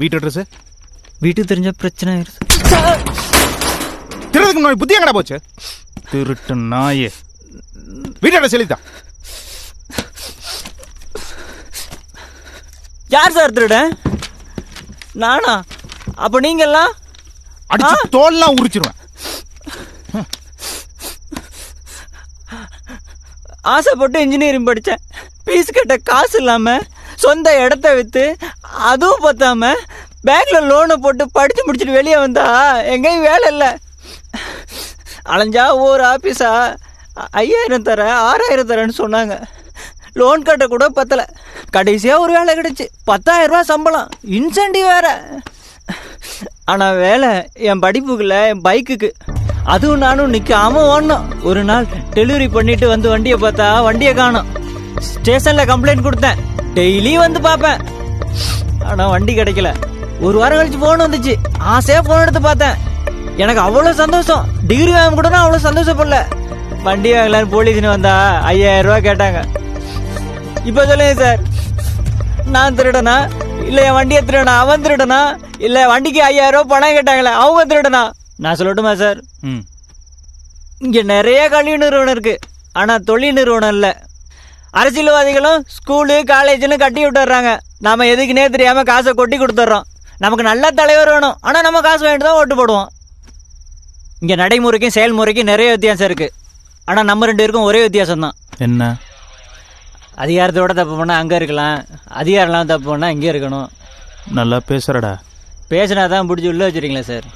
வீட்டு அட்ரஸ் வீட்டுக்கு தெரிஞ்ச பிரச்சனை ஆயிருது திருறதுக்கு முன்னாடி புத்தி எங்கடா போச்சு? திருட்டு நாயே. வீட்டு அட்ரஸ் எழுதிதான் யார் சார் திருடன்? நானா? அப்போ நீங்கெல்லாம் அடிச்சு தோல்லாம் உரிச்சிருவேன். ஆசைப்பட்டு இன்ஜினியரிங் படித்தேன் ஃபீஸ் கட்ட காசு இல்லாமல் சொந்த இடத்த விற்று அதுவும் பத்தாம பேங்க்கில் லோனை போட்டு படித்து முடிச்சுட்டு வெளியே வந்தா எங்கேயும் வேலை இல்லை. அலைஞ்சா ஒவ்வொரு ஆஃபீஸா ஐயாயிரம் தர ஆறாயிரம் தரேன்னு சொன்னாங்க. லோன் கட்ட கூட பத்தலை. கடைசியாக ஒரு வேலை கிடச்சி. பத்தாயிரம் ரூபா சம்பளம். இன்சென்டிவ் வேற. ஆனால் வேலை என் படிப்புக்குள்ள என் பைக்குக்கு அதுவும் நானும் நிற்காம ஓடணும். ஒரு நாள் டெலிவரி பண்ணிட்டு வந்து வண்டியை பார்த்தா வண்டியை காணும். ஸ்டேஷனில் கம்ப்ளைண்ட் கொடுத்தேன். டெய்லி வந்து பார்ப்பேன். ஆனால் வண்டி கிடைக்கல. ஒரு வாரம் கழிச்சு ஃபோன் வந்துச்சு. ஆசையாக ஃபோன் எடுத்து பார்த்தேன். எனக்கு அவ்வளோ சந்தோஷம். டிகிரி வாங்க கூட அவ்வளோ சந்தோஷப்படல. வண்டி வாங்கலான்னு போலீஸ்னு வந்தா ஐயாயிரம் ரூபா கேட்டாங்க. இப்போ சொல்லுங்க சார். நான் திருடனா? இல்லை என் வண்டியை திருடனா? அவன் திருடனா? இல்லை வண்டிக்கு ஐயாயிரம் ரூபா பணம் கேட்டாங்களே அவங்க திருடனா? நான் சொல்லட்டுமா சார்? ம். இங்கே நிறைய கல்வி நிறுவனம் இருக்கு. ஆனால் தொழில் நிறுவனம் இல்லை. அரசியல்வாதிகளும் ஸ்கூலு காலேஜ்னு கட்டி விட்டுறாங்க நாம எதுக்குன்னே தெரியாம காசை கொட்டி கொடுத்துட்றோம். நமக்கு நல்ல தலைவர் வேணும். ஆனால் நம்ம காசு வாங்கிட்டு தான் ஓட்டு போடுவோம். இங்கே நடைமுறைக்கும் செயல்முறைக்கும் நிறைய வித்தியாசம் இருக்கு. ஆனால் நம்ம ரெண்டு பேருக்கும் ஒரே வித்தியாசம் தான். என்ன? அதிகாரத்தோட தப்பு பண்ணால் அங்கே இருக்கலாம். அதிகாரம்லாம் தப்பு பண்ணால் இங்கே இருக்கணும். நல்லா பேசுறடா. பேசினா தான் பிடிச்சி உள்ள வச்சுருக்கீங்களா சார்.